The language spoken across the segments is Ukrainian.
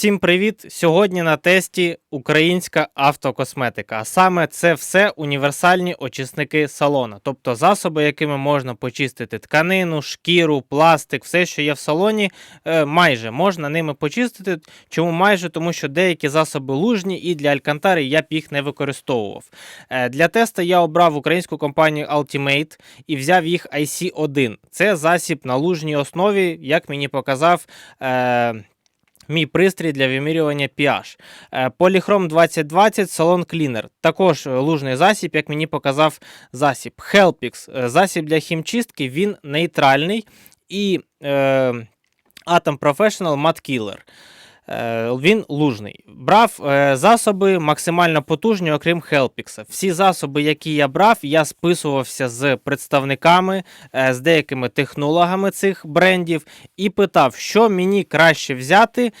Всім привіт! Сьогодні на тесті українська автокосметика. А саме це все універсальні очисники салона, тобто засоби, якими можна почистити тканину, шкіру, пластик, все, що є в салоні, е, майже можна ними почистити. Чому майже? Тому що деякі засоби лужні і для Алькантари я б їх не використовував. Е, Для теста я обрав українську компанію Ultimate і взяв їх IC1. Це засіб на лужній основі, як мені показав. Мій пристрій для вимірювання pH. Polychrome 2020 Salon Cleaner. Також е, лужний засіб, як мені показав засіб. Helpix. е, Засіб для хімчистки, він нейтральний. І е, Atom Professional Matte Killer. Е, Він лужний. Брав е, засоби максимально потужні, окрім Helpix. Всі засоби, які я брав, я списувався з представниками, е, з деякими технологами цих брендів і питав, що мені краще взяти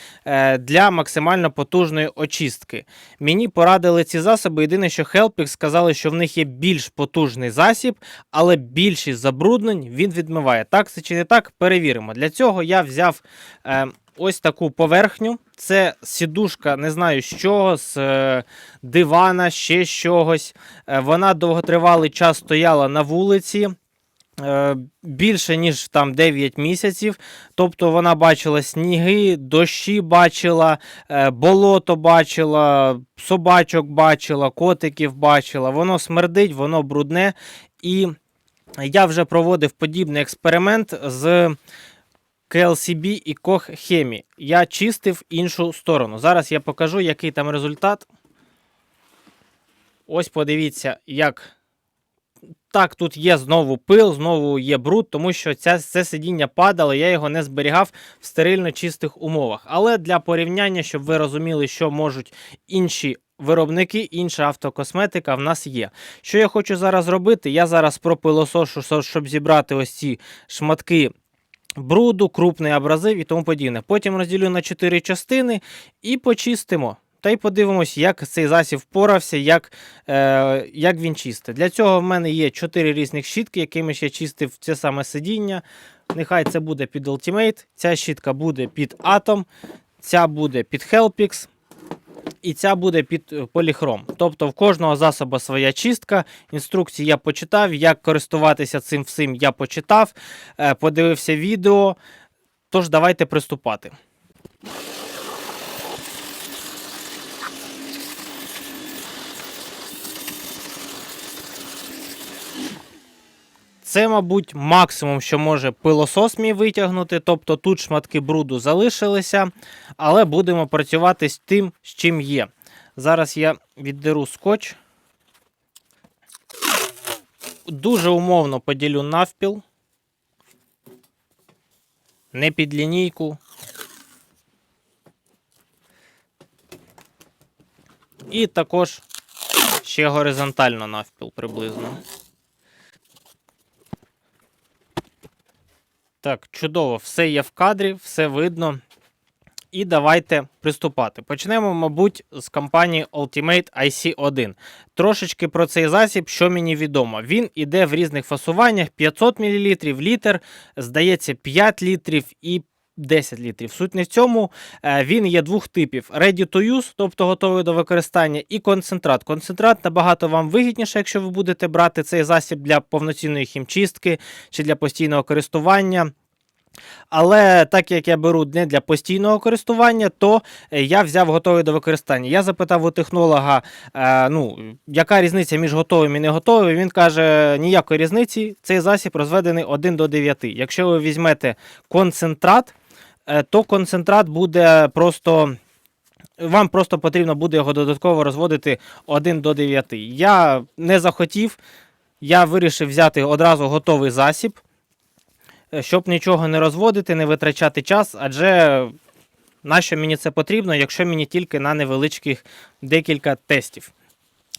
для максимально потужної очистки. Мені порадили ці засоби. Єдине, що Helpix сказали, що в них є більш потужний засіб, але більшість забруднень він відмиває. Так це чи не так? Перевіримо. Для цього я взяв. Ось таку поверхню. Це сідушка, не знаю з чого, з е, дивана, ще з чогось. Е, вона довготривалий час стояла на вулиці. е, Більше ніж там 9 місяців. Тобто вона бачила сніги, дощі бачила, болото бачила, собачок бачила, котиків бачила. Воно смердить, воно брудне. І я вже проводив подібний експеримент з KLCB і Koch Chemie. Я чистив іншу сторону. Зараз я покажу, який там результат. Ось подивіться, як. Так, тут є знову пил, знову є бруд, тому що ця, це сидіння падало, я його не зберігав в стерильно чистих умовах. Але для порівняння, щоб ви розуміли, що можуть інші виробники, інша автокосметика в нас є. Що я хочу зараз робити? Я зараз пропилосошу, щоб зібрати ось ці шматки бруду, крупний абразив і тому подібне. Потім розділю на 4 частини і почистимо. Та й подивимось, як цей засіб впорався, як, е, як він чистить. Для цього в мене є 4 різних щітки, якими ще чистив це саме сидіння. Нехай це буде під Ultimate, ця щітка буде під Atom, ця буде під Helpix. І ця буде під е, поліхром. Тобто в кожного засобу своя чистка. Інструкції я почитав, як користуватися цим всім я почитав, е, подивився відео. Тож давайте приступати. Це, мабуть, максимум, що може пилосос мій витягнути. Тобто тут шматки бруду залишилися, але будемо працювати з тим, з чим є. Зараз я віддеру скотч. Дуже умовно поділю навпіл. Не під лінійку. І також ще горизонтально навпіл приблизно. Так, чудово, все є в кадрі, все видно. І давайте приступати. Почнемо, мабуть, з компанії Ultimate IC1. Трошечки про цей засіб, що мені відомо. Він іде в різних фасуваннях: 500 мл, літр, здається, 5 літрів і 10 літрів. Суть не в цьому. Е, Він є двох типів: ready to use, тобто готовий до використання, і концентрат. Концентрат набагато вам вигідніше, якщо ви будете брати цей засіб для повноцінної хімчистки чи для постійного користування. Але так як я беру не для постійного користування, то е, я взяв готовий до використання. Я запитав у технолога, е, ну, яка різниця між готовим і не готовим. Він каже, ніякої різниці, цей засіб розведений 1 до 9. Якщо ви візьмете концентрат, то концентрат буде просто. Вам просто потрібно буде його додатково розводити 1 до 9. Я не захотів, я вирішив взяти одразу готовий засіб е, щоб нічого не розводити, не витрачати час, адже нащо мені це потрібно, якщо мені тільки на невеличких декілька тестів.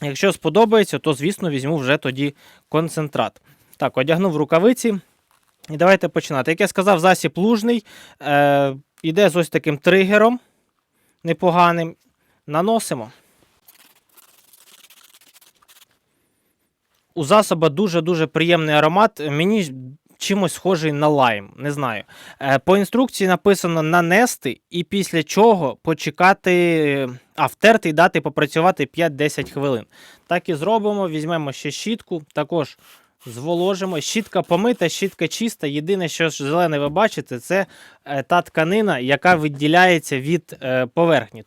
Якщо сподобається, то, звісно, візьму вже тоді концентрат. Так, одягнув рукавиці. І давайте починати. Як я сказав, засіб лужний. Е, Іде з ось таким тригером непоганим. Наносимо. У засоба дуже-дуже приємний аромат. Мені чимось схожий на лайм. Не знаю. Е, По інструкції написано нанести і після чого почекати, а втерти і дати попрацювати 5-10 хвилин. Так і зробимо. Візьмемо ще щітку, також зволожимо. Щітка помита, щітка чиста. Єдине, що зелене ви бачите, це е, та тканина, яка відділяється від е, поверхні.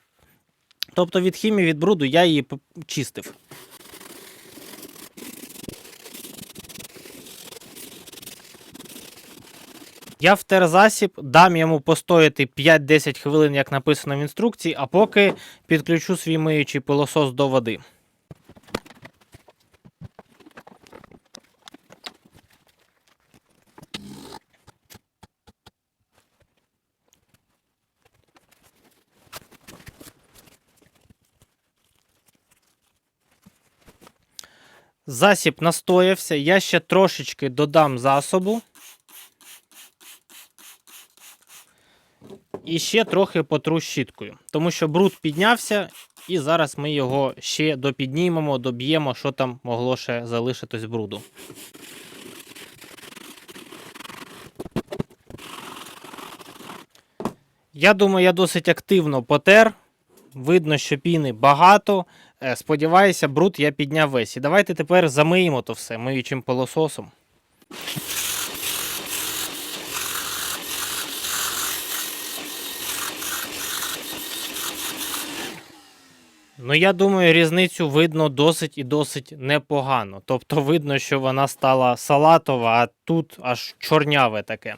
Тобто від хімії, від бруду я її чистив. Я втер засіб, дам йому постояти 5-10 хвилин, як написано в інструкції, а поки підключу свій миючий пилосос до води. Засіб настоявся, я ще трошечки додам засобу. І ще трохи потру щіткою, тому що бруд піднявся, і зараз ми його ще допіднімемо, доб'ємо, що там могло ще залишитись бруду. Я думаю, я досить активно потер. Видно, що піни багато. Е, Сподіваюся, бруд я підняв весь. І давайте тепер замиємо то все миючим пилососом. Ну, я думаю, різницю видно досить і досить непогано. Тобто видно, що вона стала салатова, а тут аж чорняве таке.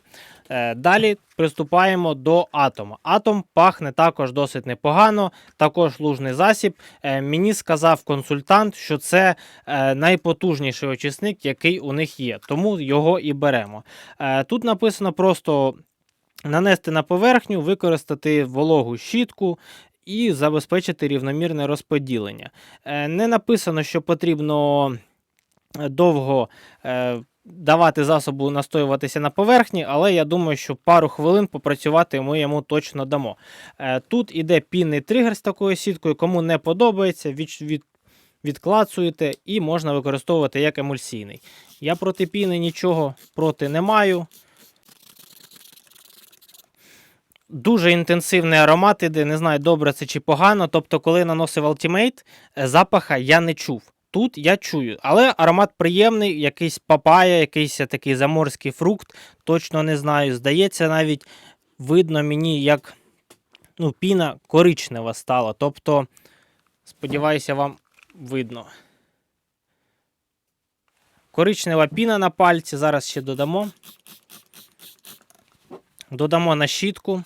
Е, Далі приступаємо до атома. Атом пахне також досить непогано, також лужний засіб. Е, Мені сказав консультант, що це е, найпотужніший очисник, який у них є, тому його і беремо. Тут написано просто нанести на поверхню, використати вологу щітку. І забезпечити рівномірне розподілення. Не написано, що потрібно довго давати засобу настоюватися на поверхні, але я думаю, що пару хвилин попрацювати ми йому точно дамо. Е, Тут іде пінний тригер з такою сіткою, кому не подобається, від, від, відклацуєте і можна використовувати як емульсійний. Я проти піни нічого проти не маю. Дуже інтенсивний аромат іде, не знаю, добре це чи погано. Тобто, коли наносив Ultimate, е, запаха я не чув. Тут я чую, але аромат приємний, якийсь папая, якийсь такий заморський фрукт, точно не знаю. Здається, навіть видно мені, як ну, піна коричнева стала. Тобто, сподіваюся, вам видно. Коричнева піна на пальці, зараз ще додамо. Додамо на щітку.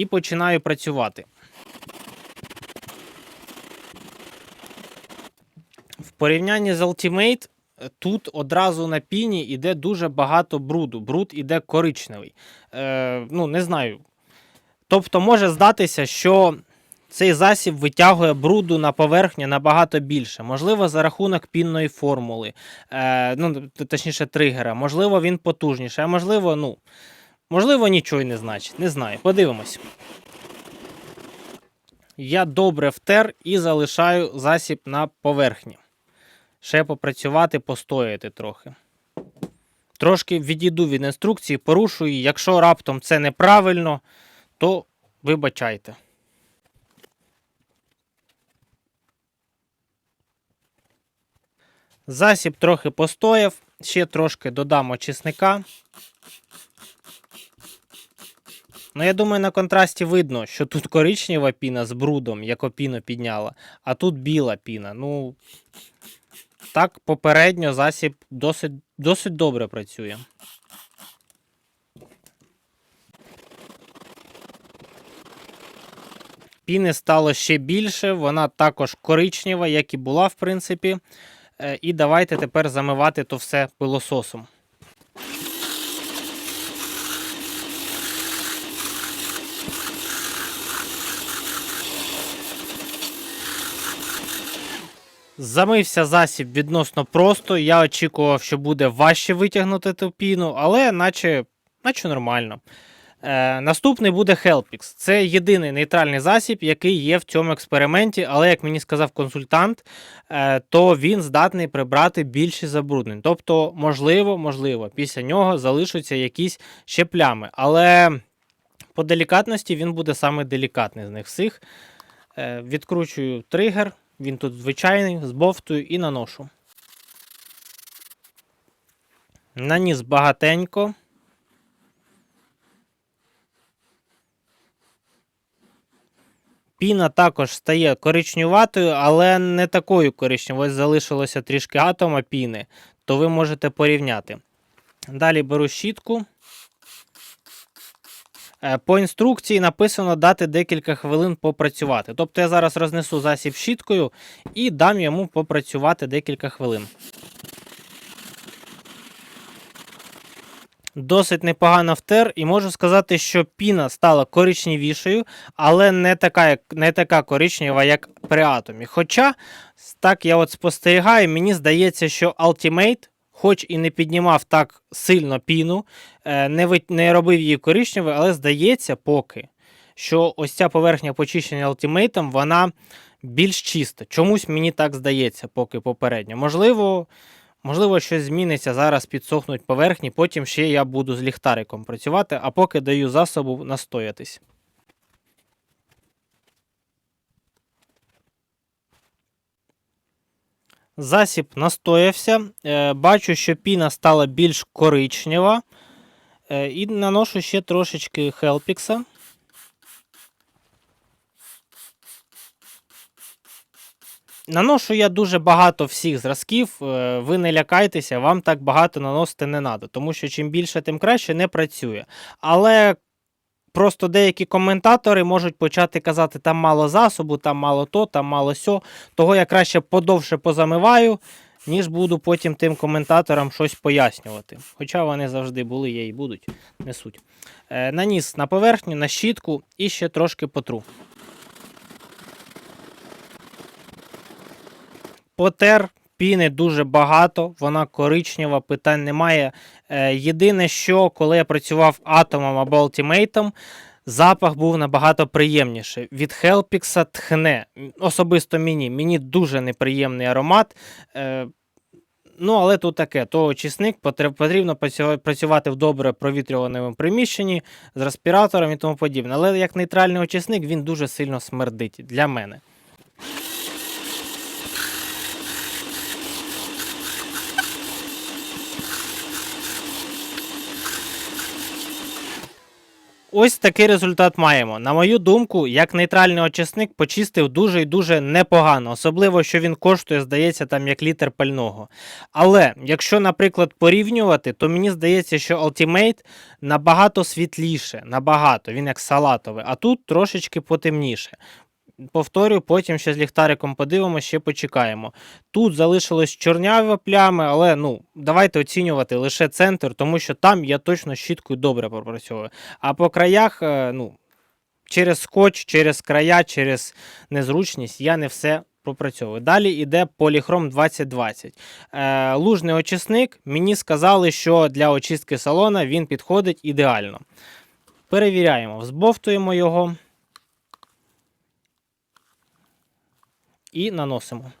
І починаю працювати. В порівнянні з Ultimate е, тут одразу на піні йде дуже багато бруду. Бруд іде коричневий. Е, ну, не знаю. Тобто може здатися, що цей засіб витягує бруду на поверхню набагато більше. Можливо, за рахунок пінної формули, е, ну, точніше, тригера. Можливо, він потужніший, а можливо, ну, можливо, нічого й не значить. Не знаю. Подивимось. Я добре втер і залишаю засіб на поверхні. Ще попрацювати, постояти трохи. Трошки відійду від інструкції, порушую. її. Якщо раптом це неправильно, то вибачайте. Засіб трохи постояв, ще трошки додам очисника. Ну, я думаю, на контрасті видно, що тут коричнева піна з брудом, як опіно підняла, а тут біла піна. Ну, так, попередньо засіб досить, досить добре працює. Піни стало ще більше, вона також коричнева, як і була, в принципі. Е, І давайте тепер замивати то все пилососом. Замився засіб відносно просто. Я очікував, що буде важче витягнути ту піну, але наче, наче нормально. Е, наступний буде Helpix. Це єдиний нейтральний засіб, який є в цьому експерименті, але, як мені сказав консультант, е, то він здатний прибрати більші забруднень. Тобто, можливо, можливо, після нього залишаться якісь ще плями. Але по делікатності він буде саме делікатний з них всіх. Е, відкручую тригер, він тут звичайний, збовтую і наношу. Наніс багатенько. Піна також стає коричневатою, але не такою коричневою. Ось залишилося трішки атома піни, то ви можете порівняти. Далі беру щітку. Е, По інструкції написано дати декілька хвилин попрацювати. Тобто я зараз рознесу засіб щіткою і дам йому попрацювати декілька хвилин. Досить непогано втер, і можу сказати, що піна стала коричневішою, але не така, не така коричнева, як при атомі. Хоча, так я от спостерігаю, мені здається, що Ultimate, хоч і не піднімав так сильно піну, е, не, ви- не робив її коричневою, але здається поки, що ось ця поверхня почищення Ultimate, вона більш чиста. Чомусь мені так здається, поки попередньо. Можливо, Можливо, щось зміниться, зараз підсохнуть поверхні, потім ще я буду з ліхтариком працювати, а поки даю засобу настоятись. Засіб настоявся. Е, бачу, що піна стала більш коричнева. Е, і наношу ще трошечки хелпікса. Наношу я дуже багато всіх зразків. е, Ви не лякайтеся, вам так багато наносити не треба, тому що чим більше, тим краще не працює. Але просто деякі коментатори можуть почати казати, там мало засобу, там мало то, там мало сьо. Того я краще подовше позамиваю, ніж буду потім тим коментаторам щось пояснювати. Хоча вони завжди були, є і будуть, не суть. Е, Наніс на поверхню, на щітку і ще трошки потру. Потер піни дуже багато, вона коричнева, питань немає. Е, єдине, що коли я працював атомом або ультимейтом, запах був набагато приємніший. Від Хелпікса тхне. Особисто мені. Мені дуже неприємний аромат. Е, Ну, але тут таке, то очисник потрібно працювати в добре провітрюваному приміщенні з респіратором і тому подібне. Але як нейтральний очисник він дуже сильно смердить для мене. Ось такий результат маємо. На мою думку, як нейтральний очисник почистив дуже і дуже непогано, особливо, що він коштує, здається, там як літр пального. Але якщо, наприклад, порівнювати, то мені здається, що Ultimate набагато світліше, набагато, він як салатовий, а тут трошечки потемніше. Повторюю, потім ще з ліхтариком подивимося, ще почекаємо. Тут залишилось чорняві плями, але ну, давайте оцінювати лише центр, тому що там я точно щіткою добре пропрацьовую. А по краях, е, ну, через скотч, через края, через незручність я не все пропрацьовую. Далі йде поліхром 2020. Е, лужний очисник. Мені сказали, що для очистки салона він підходить ідеально. Перевіряємо, взбовтуємо його. І наносимо.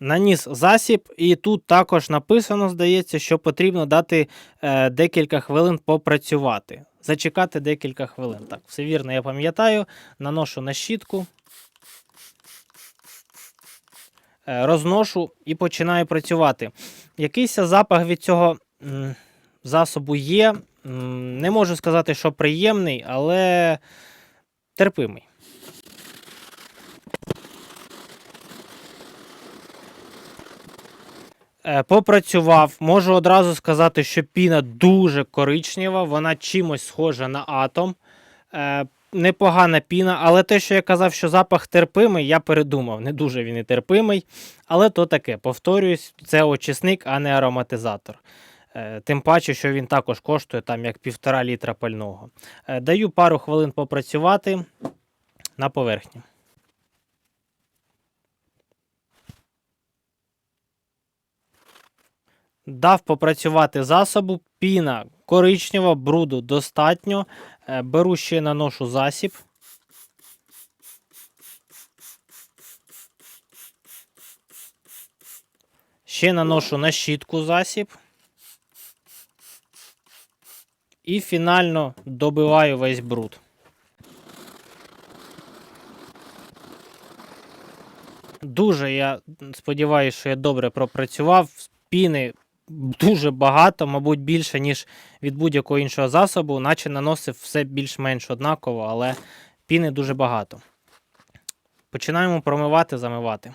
Наніс засіб, і тут також написано, здається, що потрібно дати е, декілька хвилин попрацювати. Зачекати декілька хвилин. Так, все вірно, я пам'ятаю. Наношу на щітку, е, розношу і починаю працювати. Якийсь запах від цього засобу є. Не можу сказати, що приємний, але терпимий. Попрацював, можу одразу сказати, що піна дуже коричнева, вона чимось схожа на атом. Е, непогана піна, але те, що я казав, що запах терпимий, я передумав. Не дуже він і терпимий. Але то таке, повторююсь, це очисник, а не ароматизатор. Е, Тим паче, що він також коштує там як півтора літра пального. Е, Даю пару хвилин попрацювати на поверхні. Дав попрацювати засобу, піна коричнева, бруду достатньо. Е, Беру ще наношу засіб. Ще наношу на щітку засіб. І фінально добиваю весь бруд. Дуже я сподіваюся, що я добре пропрацював. Піни дуже багато, мабуть, більше, ніж від будь-якого іншого засобу, наче наносив все більш-менш однаково, але піни дуже багато. Починаємо промивати, замивати.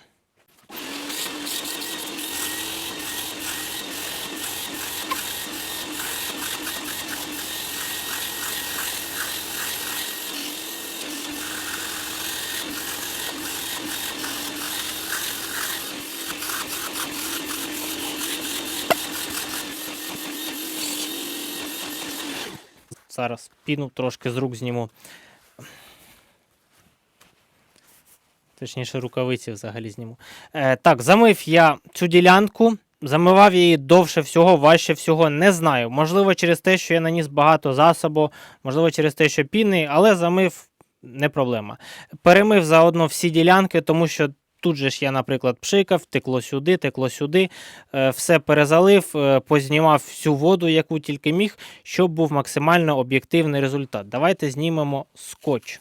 Зараз піну трошки з рук зніму. Точніше, рукавиці взагалі зніму. Е, так, замив я цю ділянку. Замивав її довше всього, важче всього, не знаю. Можливо, через те, що я наніс багато засобу, можливо, через те, що піни, але замив не проблема. Перемив заодно всі ділянки, тому що тут же ж я, наприклад, пшикав, текло сюди, текло сюди, е, все перезалив, е, познімав всю воду, яку тільки міг, щоб був максимально об'єктивний результат. Давайте знімемо скотч.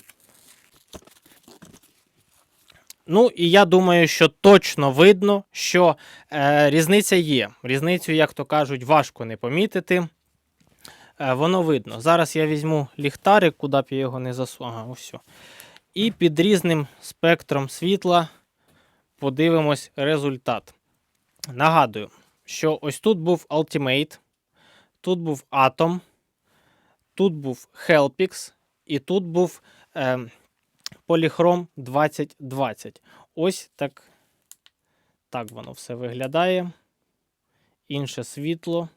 Ну, і я думаю, що точно видно, що е, різниця є. Різницю, як то кажуть, важко не помітити. Е, воно видно. Зараз я візьму ліхтарик, куди б я його не засунув. Ага, І під різним спектром світла подивимось результат. Нагадую, що ось тут був Ultimate, тут був Atom, тут був Helpix, і тут був. Е, Polychrome 2020. Ось так, так воно все виглядає. Інше світло.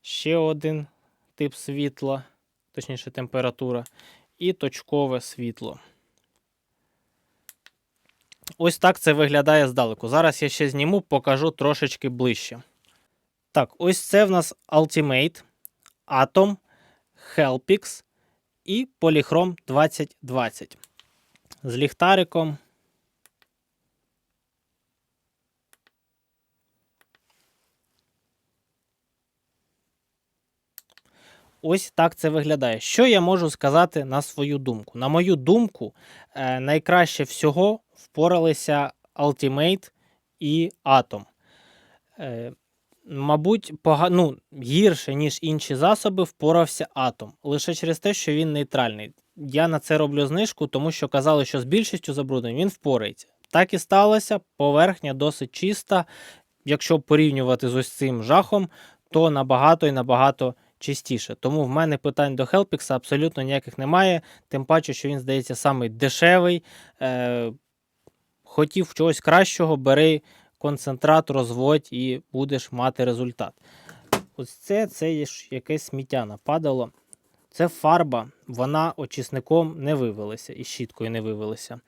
Ще один тип світла, точніше температура, і точкове світло. Ось так це виглядає здалеку. Зараз я ще зніму, покажу трошечки ближче. Так, ось це в нас Ultimate, Atom, Helpix і Polychrome 2020. З ліхтариком. Ось так це виглядає. Що я можу сказати на свою думку? На мою думку, е, найкраще всього впоралися Ultimate і Atom. Е, Мабуть, пога... ну, гірше, ніж інші засоби, впорався атом. Лише через те, що він нейтральний. Я на це роблю знижку, тому що казали, що з більшістю забруднень він впорається. Так і сталося. Поверхня досить чиста. Якщо порівнювати з ось цим жахом, то набагато і набагато чистіше. Тому в мене питань до Helpix абсолютно ніяких немає. Тим паче, що він здається самий дешевий. Е... Хотів чогось кращого, бери концентрат розводь і будеш мати результат. Ось це це є якесь сміття нападало. Це фарба, вона очисником не вивелася і щіткою не вивелася.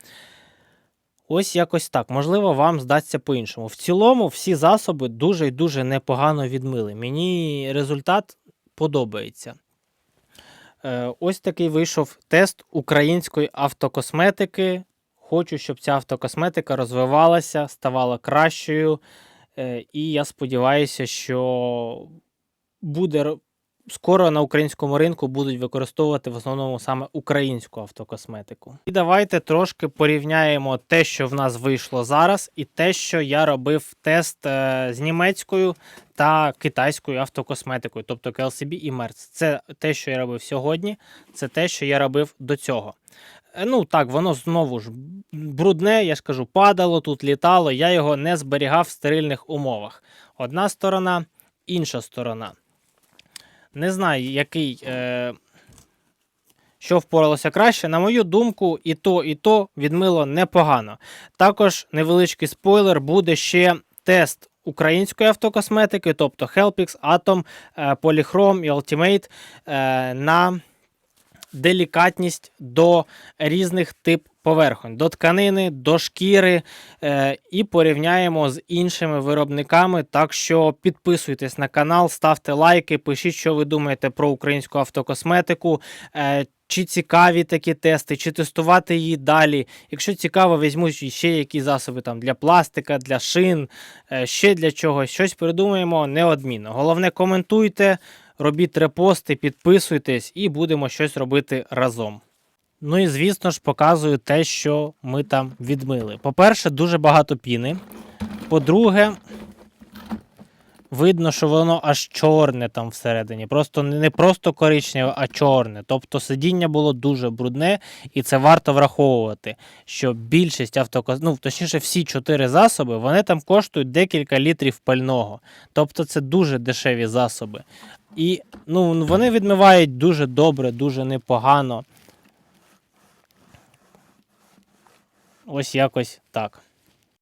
Ось якось так. Можливо, вам здасться по-іншому. В цілому, всі засоби дуже і дуже непогано відмили. Мені результат подобається. Е, Ось такий вийшов тест української автокосметики. Хочу, щоб ця автокосметика розвивалася, ставала кращою. Е, І я сподіваюся, що буде скоро на українському ринку будуть використовувати в основному саме українську автокосметику. І давайте трошки порівняємо те, що в нас вийшло зараз, і те, що я робив тест е, з німецькою та китайською автокосметикою, тобто KLCB і Merz. Це те, що я робив сьогодні, це те, що я робив до цього. Е, Ну так, воно знову ж брудне, я ж кажу, падало, тут літало. Я його не зберігав в стерильних умовах. Одна сторона, інша сторона. Не знаю, який, е, що впоралося краще. На мою думку, і то, і то відмило непогано. Також невеличкий спойлер буде ще тест української автокосметики, тобто Helpix, Atom, е, Polychrome і Ultimate е, на делікатність до різних тип поверхонь, до тканини, до шкіри е, і порівняємо з іншими виробниками. Так що підписуйтесь на канал, ставте лайки, пишіть, що ви думаєте про українську автокосметику. Е, чи цікаві такі тести, чи тестувати її далі. Якщо цікаво, візьму ще які засоби там для пластика, для шин, е, ще для чогось. Щось придумаємо неодмінно. Головне, коментуйте, робіть репости, підписуйтесь і будемо щось робити разом. Ну і звісно ж показую те, що ми там відмили. По-перше, дуже багато піни. По-друге, видно, що воно аж чорне там всередині. Просто не просто коричневе, а чорне. Тобто сидіння було дуже брудне, і це варто враховувати, що більшість автокос... ну, точніше, всі чотири засоби, вони там коштують декілька літрів пального. Тобто це дуже дешеві засоби. І ну, вони відмивають дуже добре, дуже непогано. Ось якось так.